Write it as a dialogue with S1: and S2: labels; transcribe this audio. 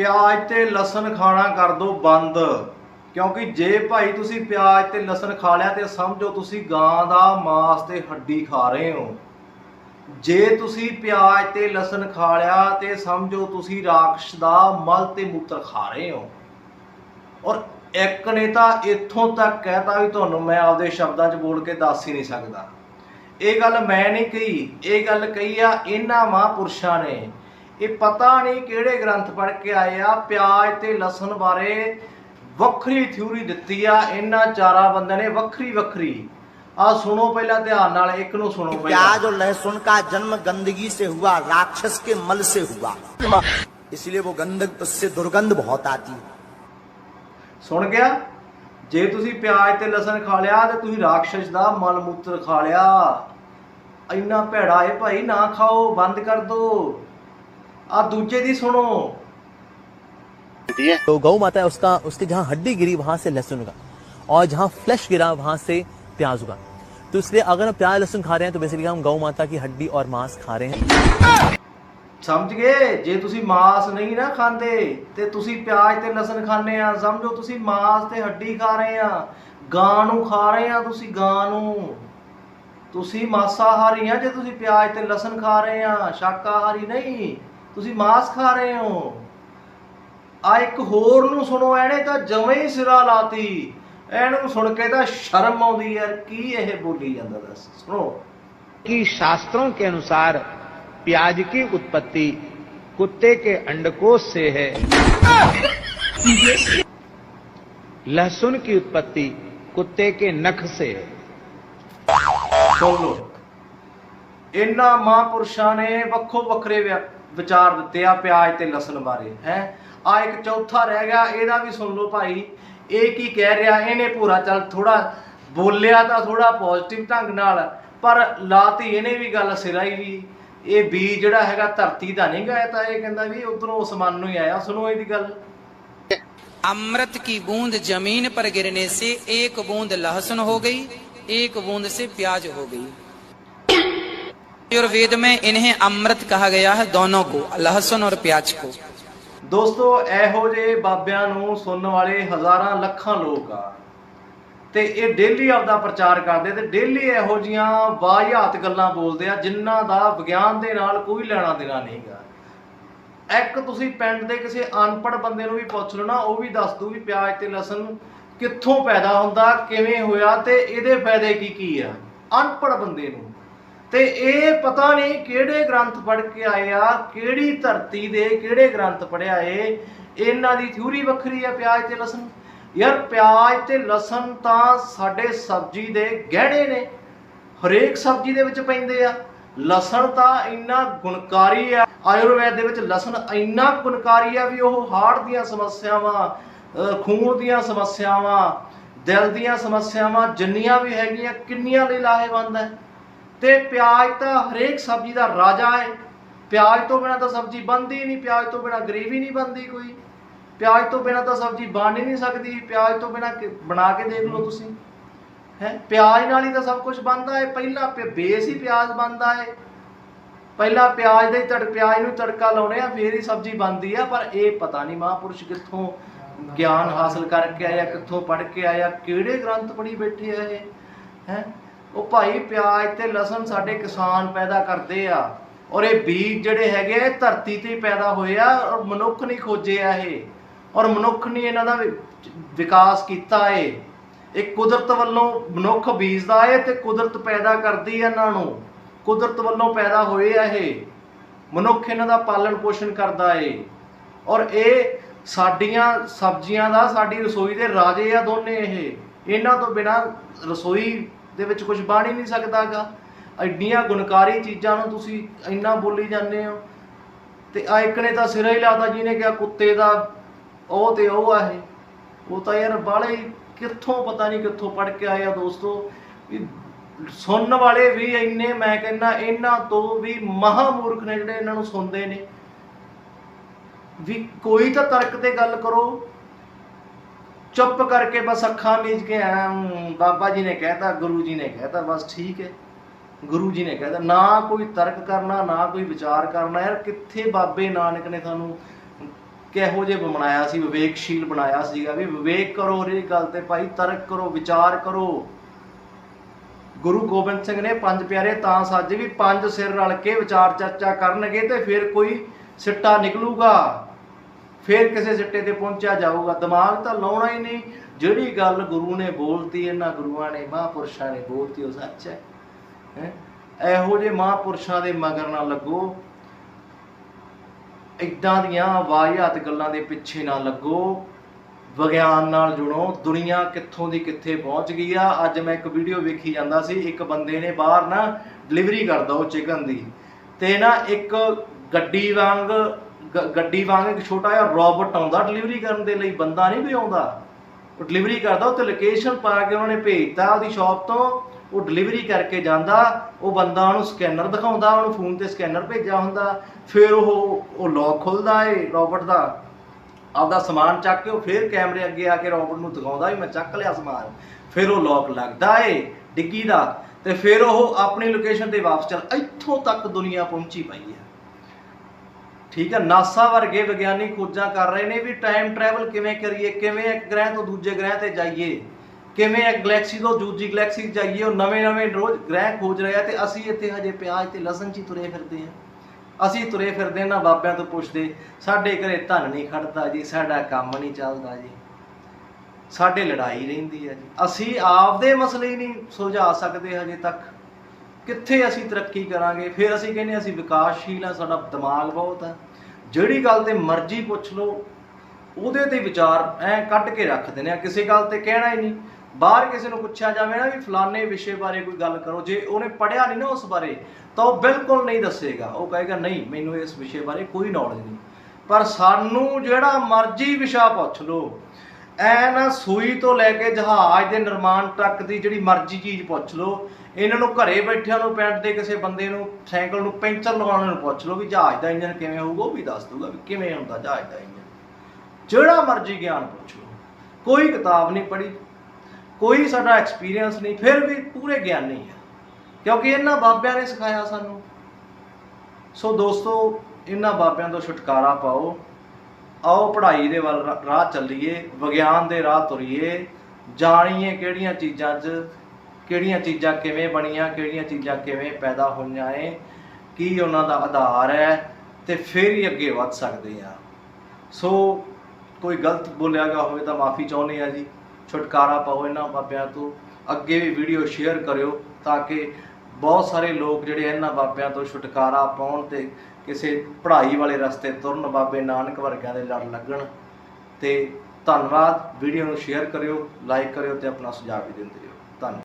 S1: ਪਿਆਜ਼ ਤੇ ਲਸਣ ਖਾਣਾ ਕਰ ਦਿਓ ਬੰਦ। ਕਿਉਂਕਿ ਜੇ ਭਾਈ ਤੁਸੀਂ ਪਿਆਜ਼ ਤੇ ਲਸਣ ਖਾ ਲਿਆ ਤੇ ਸਮਝੋ ਤੁਸੀਂ ਗਾਂ ਦਾ ਮਾਸ ਤੇ ਹੱਡੀ ਖਾ ਰਹੇ ਹੋ। ਜੇ ਤੁਸੀਂ ਪਿਆਜ਼ ਤੇ ਲਸਣ ਖਾ ਲਿਆ ਤੇ ਸਮਝੋ ਤੁਸੀਂ ਰਾਖਸ਼ ਦਾ ਮਲ ਤੇ ਮੂਤਰ ਖਾ ਰਹੇ ਹੋ। ਔਰ ਇੱਕ ਨੇ ਤਾਂ ਇੱਥੋਂ ਤੱਕ ਕਹਿਤਾ ਵੀ ਤੁਹਾਨੂੰ ਮੈਂ ਆਪਦੇ ਸ਼ਬਦਾਂ 'ਚ ਬੋਲ ਕੇ ਦੱਸ ਹੀ ਨਹੀਂ ਸਕਦਾ। ਇਹ ਗੱਲ ਮੈਂ ਨਹੀਂ ਕਹੀ, ਇਹ ਗੱਲ ਕਹੀ ਆ ਇਹਨਾਂ ਮਹਾਂਪੁਰਸ਼ਾਂ ਨੇ। ਇਹ ਪਤਾ ਨਹੀਂ ਕਿਹੜੇ ਗ੍ਰੰਥ ਪੜ੍ਹ ਕੇ ਆਏ ਆ ਪਿਆਜ਼ ਤੇ ਲਸਣ ਬਾਰੇ ਵੱਖਰੀ ਥਿਊਰੀ ਦਿੱਤੀ ਆ ਇਹਨਾਂ ਚਾਰਾਂ ਬੰਦਿਆਂ ਨੇ ਵੱਖਰੀ ਵੱਖਰੀ ਆ ਸੁਣੋ ਪਹਿਲਾਂ ਧਿਆਨ ਨਾਲ ਇੱਕ ਨੂੰ ਸੁਣੋ ਪਹਿਲਾਂ
S2: प्याज और लहसुन का जन्म गंदगी से हुआ राक्षस के मल से हुआ इसलिए वो गंदक उससे दुर्गंध बहुत आती है
S1: ਸੁਣ ਗਿਆ ਜੇ ਤੁਸੀਂ ਪਿਆਜ਼ ਤੇ ਲਸਣ ਖਾ ਲਿਆ ਤੇ ਤੁਸੀਂ ਰਾਖਸ਼ ਦਾ ਮਲ ਮੂਤਰ ਖਾ ਲਿਆ ਇੰਨਾ ਭੈੜਾ ਏ ਭਾਈ ਨਾ ਖਾਓ ਬੰਦ ਕਰ ਦੋ ਆ ਦੂਜੇ ਦੀ ਸੁਣੋ
S3: तो गौ माता है उसका उसकी जहाँ हड्डी गिरी वहां से लहसुन होगा और जहाँ फ्लैश गिरा वहां से प्याज होगा तो इसलिए अगर हम प्याज लहसुन खा रहे हैं तो बेसिकली हम गौ माता की हड्डी और मांस खा रहे हैं
S1: ਸਮਝ ਗਏ ਜੇ ਤੁਸੀਂ ਮਾਸ ਨਹੀਂ ਨਾ ਖਾਂਦੇ ਤੇ ਤੁਸੀਂ ਪਿਆਜ਼ ਤੇ ਲਸਣ ਖਾਂਦੇ ਆ ਸਮਝੋ ਤੁਸੀਂ ਮਾਸ ਤੇ ਹੱਡੀ ਖਾ ਰਹੇ ਆ ਗਾਂ ਨੂੰ ਖਾ ਰਹੇ ਆ ਤੁਸੀਂ ਗਾਂ ਨੂੰ ਤੁਸੀਂ ਮਾਸਾਹਾਰੀ ਆ ਜੇ ਤੁਸੀਂ ਪਿਆਜ਼ ਤੇ ਲਸਣ ਖਾ ਰਹੇ ਆ ਸ਼ਾਕਾਹਾਰੀ ਨਹੀਂ ਤੁਸੀਂ ਮਾਸ ਖਾ ਰਹੇ ਹੋ। ਆ ਇੱਕ ਹੋਰ ਨੂੰ ਸੁਣੋ ਐਨੇ ਤਾਂ ਜਮੇ ਹੀ ਸਿਰਾ ਲਾਤੀ। ਇਹਨੂੰ ਸੁਣ ਕੇ ਤਾਂ ਸ਼ਰਮ ਆਉਂਦੀ ਯਾਰ ਕੀ ਇਹ ਬੋਲੀ ਜਾਂਦਾ ਦੱਸ ਸੁਣੋ।
S4: कि शास्त्रों के अनुसार प्याज की उत्पत्ति कुत्ते के अंडकोश से है लहसुन की उत्पत्ति कुत्ते के नख से है
S1: ਸੁਣ ਲਓ। ਇਹਨਾਂ ਮਹਾਂਪੁਰਸ਼ਾਂ ਨੇ ਵੱਖੋ ਵੱਖਰੇ ਵਿਆਹ ਵਿਚਾਰ ਦਿੱਤੇ ਆ ਪਿਆਜ਼ ਤੇ ਲਸਣ ਬਾਰੇ ਹੈ ਆ ਇੱਕ ਚੌਥਾ ਰਹਿ ਗਿਆ ਇਹਦਾ ਵੀ ਸੁਣ ਲਓ ਭਾਈ ਇਹ ਕੀ ਕਹਿ ਰਿਹਾ ਇਹਨੇ ਪੂਰਾ ਚੱਲ ਥੋੜਾ ਬੋਲਿਆ ਤਾਂ ਥੋੜਾ ਪੋਜ਼ਿਟਿਵ ਢੰਗ ਨਾਲ ਪਰ ਲਾਤੀ ਇਹਨੇ ਵੀ ਗੱਲ ਸਿਰਾਈ ਵੀ ਇਹ ਬੀਜ ਜਿਹੜਾ ਹੈਗਾ ਧਰਤੀ ਦਾ ਨਹੀਂ ਗਿਆ ਤਾਂ ਇਹ ਕਹਿੰਦਾ ਵੀ ਉਧਰੋਂ ਅਸਮਾਨ ਨੂੰ ਹੀ ਆਇਆ ਸੁਣੋ ਇਹਦੀ ਗੱਲ
S5: अमृत की बूंद जमीन पर गिरने से एक बूंद लहसुन हो गई एक बूंद से प्याज हो गई आयुर्वेद में इन्हें अमृत कहा गया है दोनों को लहसुन और प्याज को
S1: ਦੋਸਤੋ ਇਹੋ ਜਿਹੇ ਬਾਬਿਆਂ ਨੂੰ ਸੁਣਨ ਵਾਲੇ ਹਜ਼ਾਰਾਂ ਲੱਖਾਂ ਲੋਕ ਆ ਤੇ ਇਹ ਡੇਲੀ ਆਪਦਾ ਪ੍ਰਚਾਰ ਕਰਦੇ ਤੇ ਡੇਲੀ ਇਹੋ ਜੀਆਂ ਵਾਹਿਆਤ ਗੱਲਾਂ ਬੋਲਦੇ ਆ ਜਿਨ੍ਹਾਂ ਦਾ ਵਿਗਿਆਨ ਦੇ ਨਾਲ ਕੋਈ ਲੈਣਾ ਦੇਣਾ ਨਹੀਂਗਾ ਇੱਕ ਤੁਸੀਂ ਪਿੰਡ ਦੇ ਕਿਸੇ ਅਨਪੜ੍ਹ ਬੰਦੇ ਨੂੰ ਵੀ ਪੁੱਛ ਲਓ ਨਾ ਉਹ ਵੀ ਦੱਸ ਦੂ ਵੀ ਪਿਆਜ਼ ਤੇ ਲਸਣ ਕਿੱਥੋਂ ਪੈਦਾ ਹੁੰਦਾ ਕਿਵੇਂ ਹੋਇਆ ਤੇ ਇਹਦੇ ਫਾਇਦੇ ਕੀ ਕੀ ਆ ਅਨਪੜ੍ਹ ਬੰਦੇ ਨੂੰ ਤੇ ਇਹ ਪਤਾ ਨਹੀਂ ਕਿਹੜੇ ਗ੍ਰੰਥ ਪੜ੍ਹ ਕੇ ਆਏ ਆ, ਕਿਹੜੀ ਧਰਤੀ ਦੇ ਕਿਹੜੇ ਗ੍ਰੰਥ ਪੜ੍ਹਿਆ ਏ। ਇਹਨਾਂ ਦੀ ਥਿਊਰੀ ਵੱਖਰੀ ਆ ਪਿਆਜ਼ ਤੇ ਲਸਣ। ਯਾਰ ਪਿਆਜ਼ ਤੇ ਲਸਣ ਤਾਂ ਸਾਡੇ ਸਬਜ਼ੀ ਦੇ ਗਹਿਣੇ ਨੇ। ਹਰੇਕ ਸਬਜ਼ੀ ਦੇ ਵਿੱਚ ਪੈਂਦੇ ਆ। ਲਸਣ ਤਾਂ ਇੰਨਾ ਗੁਣਕਾਰੀ ਆ। ਆਯੁਰਵੈਦ ਦੇ ਵਿੱਚ ਲਸਣ ਇੰਨਾ ਗੁਣਕਾਰੀ ਆ ਵੀ ਉਹ ਹਾਰਟ ਦੀਆਂ ਸਮੱਸਿਆਵਾਂ ਖੂਨ ਦੀਆਂ ਸਮੱਸਿਆਵਾਂ, ਦਿਲ ਦੀਆਂ ਸਮੱਸਿਆਵਾਂ ਜਿੰਨੀਆਂ ਵੀ ਹੈਗੀਆਂ ਕਿੰਨੀਆਂ ਲਈ ਲਾਹੇਵੰਦ ਹੈ। ਤੇ ਪਿਆਜ਼ ਤਾਂ ਹਰੇਕ ਸਬਜ਼ੀ ਦਾ ਰਾਜਾ ਹੈ। ਪਿਆਜ਼ ਤੋਂ ਬਿਨਾ ਤਾਂ ਸਬਜ਼ੀ ਬਣਦੀ ਨਹੀਂ, ਪਿਆਜ਼ ਤੋਂ ਬਿਨਾ ਗ੍ਰੇਵੀ ਨਹੀਂ ਬਣਦੀ ਕੋਈ। ਪਿਆਜ਼ ਤੋਂ ਬਿਨਾ ਤਾਂ ਸਬਜ਼ੀ ਬਣ ਹੀ ਨਹੀਂ ਸਕਦੀ। ਪਿਆਜ਼ ਤੋਂ ਬਿਨਾ ਬਣਾ ਕੇ ਦੇਖ ਲਓ ਤੁਸੀਂ। ਹੈ? ਪਿਆਜ਼ ਨਾਲ ਹੀ ਤਾਂ ਸਭ ਕੁਝ ਬਣਦਾ ਹੈ। ਪਹਿਲਾਂ ਪ- ਬੇਸ ਹੀ ਪਿਆਜ਼ ਬਣਦਾ ਹੈ। ਪਹਿਲਾਂ ਪਿਆਜ਼ ਦੇ ਤੜ ਪਿਆਜ਼ ਨੂੰ ਤੜਕਾ ਲਾਉਣੇ ਆ, ਫੇਰ ਹੀ ਸਬਜ਼ੀ ਬਣਦੀ ਆ। ਪਰ ਇਹ ਪਤਾ ਨਹੀਂ ਮਹਾਂਪੁਰਸ਼ ਕਿੱਥੋਂ ਗਿਆਨ ਹਾਸਲ ਕਰਕੇ ਆਇਆ, ਕਿੱਥੋਂ ਪੜ੍ਹ ਕੇ ਆਇਆ, ਕਿਹੜੇ ਗ੍ਰੰਥ ਪੜ੍ਹੀ ਬੈਠੇ ਆ ਇਹ? ਹੈ? ਉਹ ਭਾਈ ਪਿਆਜ਼ ਤੇ ਲਸਣ ਸਾਡੇ ਕਿਸਾਨ ਪੈਦਾ ਕਰਦੇ ਆ। ਔਰ ਇਹ ਬੀਜ ਜਿਹੜੇ ਹੈਗੇ ਆ, ਧਰਤੀ ਤੇ ਪੈਦਾ ਹੋਏ ਆ ਔਰ ਮਨੁੱਖ ਨਹੀਂ ਖੋਜੇ ਆ ਇਹ। ਔਰ ਮਨੁੱਖ ਨੇ ਇਹਨਾਂ ਦਾ ਵਿ- ਵਿਕਾਸ ਕੀਤਾ ਏ। ਇਹ ਕੁਦਰਤ ਵੱਲੋਂ ਮਨੁੱਖ ਬੀਜਦਾ ਏ ਤੇ ਕੁਦਰਤ ਪੈਦਾ ਕਰਦੀ ਆ ਇਹਨਾਂ ਨੂੰ। ਕੁਦਰਤ ਵੱਲੋਂ ਪੈਦਾ ਹੋਏ ਆ ਇਹ। ਮਨੁੱਖ ਇਹਨਾਂ ਦਾ ਪਾਲਣ ਪੋਸ਼ਣ ਕਰਦਾ ਏ। ਔਰ ਇਹ ਸਾਡੀਆਂ ਸਬਜ਼ੀਆਂ ਦਾ ਸਾਡੀ ਰਸੋਈ ਦੇ ਰਾਜੇ ਆ ਦੋਨੇ ਇਹ। ਇਹਨਾਂ ਤੋਂ ਬਿਨਾ ਰਸੋਈ ਦੇ ਵਿੱਚ ਕੁਝ ਬਣ ਹੀ ਨਹੀਂ ਸਕਦਾਗਾ। ਐਡੀਆਂ ਗੁਣਕਾਰੀ ਚੀਜ਼ਾਂ ਨੂੰ ਤੁਸੀਂ ਇੰਨਾ ਬੋਲੀ ਜਾਂਦੇ ਹੋ। ਤੇ ਆ ਇੱਕ ਨੇ ਤਾਂ ਸਿਰਾ ਹੀ ਲਾਤਾ ਜਿਹਨੇ ਕਿਹਾ ਕੁੱਤੇ ਦਾ, ਉਹ ਤੇ ਉਹ ਆ ਇਹ। ਉਹ ਤਾਂ ਯਾਰ ਬਾਲੇ ਕਿੱਥੋਂ ਪਤਾ ਨਹੀਂ ਕਿੱਥੋਂ ਪੜ ਕੇ ਆਏ ਆ ਦੋਸਤੋ। ਵੀ ਸੁਣਨ ਵਾਲੇ ਵੀ ਇੰਨੇ, ਮੈਂ ਕਹਿੰਦਾ ਇਹਨਾਂ ਤੋਂ ਵੀ ਮਹਾਮੂਰਖ ਨੇ ਜਿਹੜੇ ਇਹਨਾਂ ਨੂੰ ਸੁਣਦੇ ਨੇ। ਵੀ ਕੋਈ ਤਾਂ ਤਰਕ ਤੇ ਗੱਲ ਕਰੋ। ਚੁੱਪ ਕਰਕੇ ਬਸ ਅੱਖਾਂ ਮੀਚ ਕੇ ਐਂ ਬਾਬਾ ਜੀ ਨੇ ਕਹਿਤਾ, ਗੁਰੂ ਜੀ ਨੇ ਕਹਿਤਾ, ਬਸ ਠੀਕ ਹੈ। ਗੁਰੂ ਜੀ ਨੇ ਕਹਿਤਾ, ਨਾ ਕੋਈ ਤਰਕ ਕਰਨਾ, ਨਾ ਕੋਈ ਵਿਚਾਰ ਕਰਨਾ, ਯਾਰ ਕਿੱਥੇ ਬਾਬੇ ਨਾਨਕ ਨੇ ਤੁਹਾਨੂੰ ਕਿਹੋ ਜਿਹੇ ਬਣਾਇਆ ਸੀ, ਵਿਵੇਕਸ਼ੀਲ ਬਣਾਇਆ ਸੀਗਾ ਵੀ ਵਿਵੇਕ ਕਰੋ ਇਹ ਗੱਲ ਤੇ ਭਾਈ, ਤਰਕ ਕਰੋ, ਵਿਚਾਰ ਕਰੋ। ਗੁਰੂ ਗੋਬਿੰਦ ਸਿੰਘ ਨੇ ਪੰਜ ਪਿਆਰੇ ਤਾਂ ਸਾਜੇ ਵੀ ਪੰਜ ਸਿਰ ਰਲ ਕੇ ਵਿਚਾਰ ਚਰਚਾ ਕਰਨਗੇ ਤੇ ਫਿਰ ਕੋਈ ਸਿੱਟਾ ਨਿਕਲੂਗਾ। ਫਿਰ ਕਿਸੇ ਸਿੱਟੇ ਤੇ ਪਹੁੰਚਿਆ ਜਾਊਗਾ। ਦਿਮਾਗ ਤਾਂ ਲਾਉਣਾ ਹੀ ਨਹੀਂ। ਜਿਹੜੀ ਗੱਲ ਗੁਰੂ ਨੇ ਬੋਲਤੀ, ਇਹਨਾਂ ਗੁਰੂਆਂ ਨੇ, ਮਹਾਂਪੁਰਸ਼ਾਂ ਨੇ ਬੋਲਤੀ, ਉਹ ਸੱਚ ਹੈ। ਹੈਂ? ਇਹੋ ਜਿਹੇ ਮਹਾਂਪੁਰਸ਼ਾਂ ਦੇ ਮਗਰ ਨਾ ਲੱਗੋ। ਇਦਾਂ ਦੀਆਂ ਵਾਹਿਆਤ ਗੱਲਾਂ ਦੇ ਪਿੱਛੇ ਨਾ ਲੱਗੋ। ਵਿਗਿਆਨ ਨਾਲ ਜੁੜੋ। ਦੁਨੀਆ ਕਿੱਥੋਂ ਦੀ ਕਿੱਥੇ ਪਹੁੰਚ ਗਈ ਆ? ਅੱਜ ਮੈਂ ਇੱਕ ਵੀਡੀਓ ਵੇਖੀ ਜਾਂਦਾ ਸੀ। ਇੱਕ ਬੰਦੇ ਨੇ ਬਾਹਰ ਨਾ ਡਿਲੀਵਰੀ ਕਰਦਾ ਉਹ ਚਿਕਨ ਦੀ। ਤੇ ਨਾ ਇੱਕ ਗੱਡੀ ਵਾਂਗ ਗੱਡੀ ਵਾਂਗ ਇੱਕ ਛੋਟਾ ਜਿਹਾ ਰੋਬੋਟ ਆਉਂਦਾ ਡਿਲੀਵਰੀ ਕਰਨ ਦੇ ਲਈ, ਬੰਦਾ ਨਹੀਂ ਵੀ ਆਉਂਦਾ। ਉਹ ਡਿਲੀਵਰੀ ਕਰਦਾ ਉਹ ਤੇ ਲੋਕੇਸ਼ਨ ਪਾ ਕੇ ਉਹਨੇ ਭੇਜਤਾ ਉਹਦੀ ਸ਼ਾਪ ਤੋਂ, ਉਹ ਡਿਲੀਵਰੀ ਕਰਕੇ ਜਾਂਦਾ, ਉਹ ਬੰਦਾ ਉਹਨੂੰ ਸਕੈਨਰ ਦਿਖਾਉਂਦਾ, ਉਹਨੂੰ ਫੋਨ ਤੇ ਸਕੈਨਰ ਭੇਜਿਆ ਹੁੰਦਾ, ਫਿਰ ਉਹ ਉਹ ਲੌਕ ਖੁੱਲਦਾ ਏ ਰੋਬੋਟ ਦਾ। ਆਪਦਾ ਸਮਾਨ ਚੱਕ ਕੇ ਉਹ ਫਿਰ ਕੈਮਰੇ ਅੱਗੇ ਆ ਕੇ ਰੋਬੋਟ ਨੂੰ ਦਿਖਾਉਂਦਾ ਵੀ ਮੈਂ ਚੱਕ ਲਿਆ ਸਮਾਨ। ਫਿਰ ਉਹ ਲੌਕ ਲੱਗਦਾ ਏ ਡਿੱਗੀ ਦਾ, ਤੇ ਫਿਰ ਉਹ ਆਪਣੀ ਲੋਕੇਸ਼ਨ ਤੇ ਵਾਪਸ ਚੱਲ, ਇੱਥੋਂ ਤੱਕ ਦੁਨੀਆ ਪਹੁੰਚੀ ਪਈ ਹੈ। ਠੀਕ ਹੈ ਨਾਸਾ ਵਰਗੇ ਵਿਗਿਆਨੀ ਖੋਜਾਂ ਕਰ ਰਹੇ ਨੇ ਵੀ ਟਾਈਮ ਟਰੈਵਲ ਕਿਵੇਂ ਕਰੀਏ, ਕਿਵੇਂ ਇੱਕ ਗ੍ਰਹਿ ਤੋਂ ਦੂਜੇ ਗ੍ਰਹਿ ਤੇ ਜਾਈਏ, ਕਿਵੇਂ ਇੱਕ ਗੈਲੈਕਸੀ ਤੋਂ ਦੂਜੀ ਗੈਲੈਕਸੀ 'ਚ ਜਾਈਏ, ਉਹ ਨਵੇਂ-ਨਵੇਂ ਰੋਜ਼ ਗ੍ਰਹਿ ਖੋਜ ਰਿਹਾ ਆ ਤੇ ਅਸੀਂ ਇੱਥੇ ਹਜੇ ਪਿਆਜ਼ ਤੇ ਲਸਣ 'ਚ ਹੀ ਤੁਰੇ ਫਿਰਦੇ ਆ। ਅਸੀਂ ਤੁਰੇ ਫਿਰਦੇ ਨਾ ਬਾਬਿਆਂ ਤੋਂ ਪੁੱਛਦੇ, ਸਾਡੇ ਘਰੇ ਧਨ ਨਹੀਂ ਖੜਦਾ ਜੀ, ਸਾਡਾ ਕੰਮ ਨਹੀਂ ਚੱਲਦਾ ਜੀ। ਸਾਡੇ ਲੜਾਈ ਰਹਿੰਦੀ ਹੈ ਜੀ। ਅਸੀਂ ਆਪਦੇ ਮਸਲੇ ਨਹੀਂ ਸੁਲਝਾ ਸਕਦੇ ਹਜੇ ਤੱਕ। ਕਿੱਥੇ ਅਸੀਂ ਤਰੱਕੀ ਕਰਾਂਗੇ? ਫਿਰ ਅਸੀਂ ਕਹਿੰਦੇ ਅਸੀਂ ਵਿਕਾਸਸ਼ੀਲ ਆ ਸਾਡਾ ਦਿਮਾਗ ਬਹੁਤ ਹੈ। ਜਿਹੜੀ ਗੱਲ ਤੇ ਮਰਜ਼ੀ ਪੁੱਛ ਲਓ, ਉਹਦੇ ਤੇ ਵਿਚਾਰ ਐ ਕੱਢ ਕੇ ਰੱਖ ਦਿੰਦੇ ਆ ਕਿਸੇ ਗੱਲ ਤੇ ਕਹਿਣਾ ਹੀ ਨਹੀਂ। ਬਾਹਰ ਕਿਸੇ ਨੂੰ ਪੁੱਛਿਆ ਜਾਵੇ ਨਾ ਵੀ ਫਲਾਣੇ ਵਿਸ਼ੇ ਬਾਰੇ ਕੋਈ ਗੱਲ ਕਰੋ। ਜੇ ਉਹਨੇ ਪੜਿਆ ਨਹੀਂ ਨਾ ਉਸ ਬਾਰੇ, ਤਾਂ ਉਹ ਬਿਲਕੁਲ ਨਹੀਂ ਦੱਸੇਗਾ। ਉਹ ਕਹੇਗਾ, ਨਹੀਂ, ਮੈਨੂੰ ਇਸ ਵਿਸ਼ੇ ਬਾਰੇ ਕੋਈ ਨੌਲੇਜ ਨਹੀਂ। ਪਰ ਸਾਨੂੰ ਜਿਹੜਾ ਮਰਜ਼ੀ ਵਿਸ਼ਾ ਪੁੱਛ ਲਓ ਐ ਨਾ ਸੂਈ ਤੋਂ ਲੈ ਕੇ ਜਹਾਜ਼ ਦੇ ਨਿਰਮਾਣ ਤੱਕ ਦੀ ਜਿਹੜੀ ਮਰਜ਼ੀ ਚੀਜ਼ ਪੁੱਛ ਲਓ। ਇਹਨਾਂ ਨੂੰ ਘਰੇ ਬੈਠਿਆਂ ਨੂੰ ਪੈਂਟ ਦੇ ਕਿਸੇ ਬੰਦੇ ਨੂੰ, ਸਾਈਕਲ ਨੂੰ, ਪੈਂਚਰ ਲਗਾਉਣ ਨੂੰ ਪੁੱਛ ਲਓ ਵੀ ਜਹਾਜ਼ ਦਾ ਇੰਜਨ ਕਿਵੇਂ ਹੋਊਗਾ, ਉਹ ਵੀ ਦੱਸ ਦੂਗਾ ਵੀ ਕਿਵੇਂ ਹੁੰਦਾ ਜਹਾਜ਼ ਦਾ ਇੰਜਨ ਜਿਹੜਾ ਮਰਜ਼ੀ ਗਿਆਨ ਪੁੱਛ ਲਓ। ਕੋਈ ਕਿਤਾਬ ਨਹੀਂ ਪੜ੍ਹੀ, ਕੋਈ ਸਾਡਾ ਐਕਸਪੀਰੀਅੰਸ ਨਹੀਂ, ਫਿਰ ਵੀ ਪੂਰੇ ਗਿਆਨੀ ਹੈ ਕਿਉਂਕਿ ਇਹਨਾਂ ਬਾਬਿਆਂ ਨੇ ਸਿਖਾਇਆ ਸਾਨੂੰ। ਸੋ ਦੋਸਤੋ, ਇਹਨਾਂ ਬਾਬਿਆਂ ਤੋਂ ਛੁਟਕਾਰਾ ਪਾਓ। ਆਓ ਪੜ੍ਹਾਈ ਦੇ ਵੱਲ ਰਾ- ਰਾਹ ਚੱਲੀਏ, ਵਿਗਿਆਨ ਦੇ ਰਾਹ ਤੁਰੀਏ, ਜਾਣੀਏ ਕਿਹੜੀਆਂ ਚੀਜ਼ਾਂ 'ਚ, ਕਿਹੜੀਆਂ ਚੀਜ਼ਾਂ ਕਿਵੇਂ ਬਣੀਆਂ, ਕਿਹੜੀਆਂ ਚੀਜ਼ਾਂ ਕਿਵੇਂ ਪੈਦਾ ਹੋਈਆਂ ਏ, ਕੀ ਉਹਨਾਂ ਦਾ ਆਧਾਰ ਹੈ ਤੇ ਫਿਰ ਹੀ ਅੱਗੇ ਵੱਧ ਸਕਦੇ ਆ ਸੋ ਕੋਈ ਗਲਤ ਬੋਲਿਆ ਗਿਆ ਹੋਵੇ ਤਾਂ ਮਾਫੀ ਚਾਹੁੰਦੇ ਆ ਜੀ। ਛੁਟਕਾਰਾ ਪਾਓ ਇਹਨਾਂ ਬਾਬਿਆਂ ਤੋਂ। ਅੱਗੇ ਵੀ ਵੀਡੀਓ ਸ਼ੇਅਰ ਕਰਿਓ ਤਾਂ ਕਿ ਬਹੁਤ ਸਾਰੇ ਲੋਕ ਜਿਹੜੇ ਇਹਨਾਂ ਬਾਬਿਆਂ ਤੋਂ ਛੁਟਕਾਰਾ ਪਾਉਣ ਤੇ ਕਿਸੇ ਪੜ੍ਹਾਈ ਵਾਲੇ ਰਸਤੇ ਤੁਰਨ ਬਾਬੇ ਨਾਨਕ ਵਰਗਿਆਂ ਦੇ ਲੜ ਲੱਗਣ। ਤੇ ਧੰਨਵਾਦ। ਵੀਡੀਓ ਨੂੰ ਸ਼ੇਅਰ ਕਰਿਓ ਲਾਈਕ ਕਰਿਓ ਤੇ ਆਪਣਾ ਸੁਝਾਅ ਵੀ ਦਿੰਦੇ ਰਹੋ। ਧੰਨਵਾਦ।